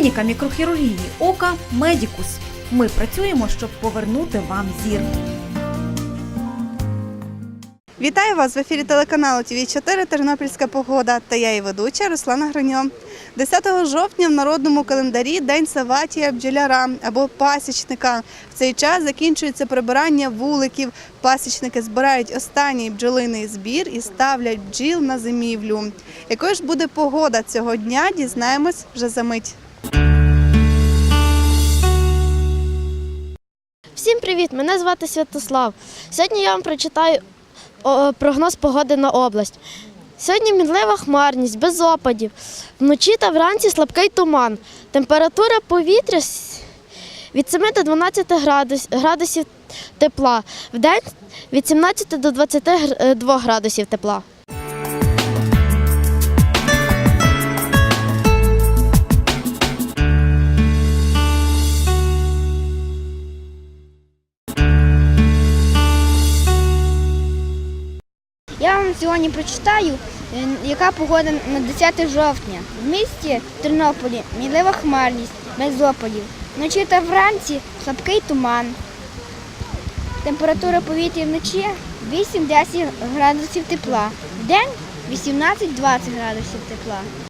Клініка мікрохірургії ока Медікус. Ми працюємо, щоб повернути вам зір. Вітаю вас в ефірі телеканалу ТВ 4 Тернопільська погода та я її ведуча Руслана Гроньо. 10 жовтня в народному календарі День Саватія бджоляра або пасічника. В цей час закінчується прибирання вуликів. Пасічники збирають останній бджолиний збір і ставлять бджіл на зимівлю. Якою ж буде погода цього дня, дізнаємось вже за мить. Привіт! Мене звати Святослав. Сьогодні я вам прочитаю прогноз погоди на область. Сьогодні мінлива хмарність, без опадів. Вночі та вранці слабкий туман. Температура повітря від 7 до 12 градусів тепла. Вдень від 17 до 22 градусів тепла. Сьогодні прочитаю, е, яка погода на 10 жовтня. В місті Тернополі мінлива хмарність без опадів. Вночі та вранці слабкий туман. Температура повітря вночі 8-10 градусів тепла. В день 18-20 градусів тепла.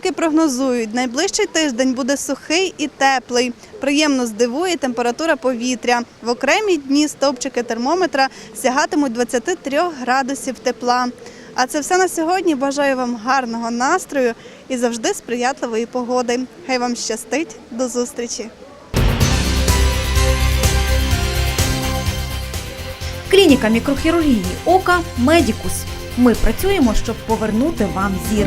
Синоптики прогнозують, найближчий тиждень буде сухий і теплий. Приємно здивує температура повітря. В окремі дні стовпчики термометра сягатимуть 23 градусів тепла. А це все на сьогодні. Бажаю вам гарного настрою і завжди сприятливої погоди. Хай вам щастить. До зустрічі! Клініка мікрохірургії ока Медікус. Ми працюємо, щоб повернути вам зір.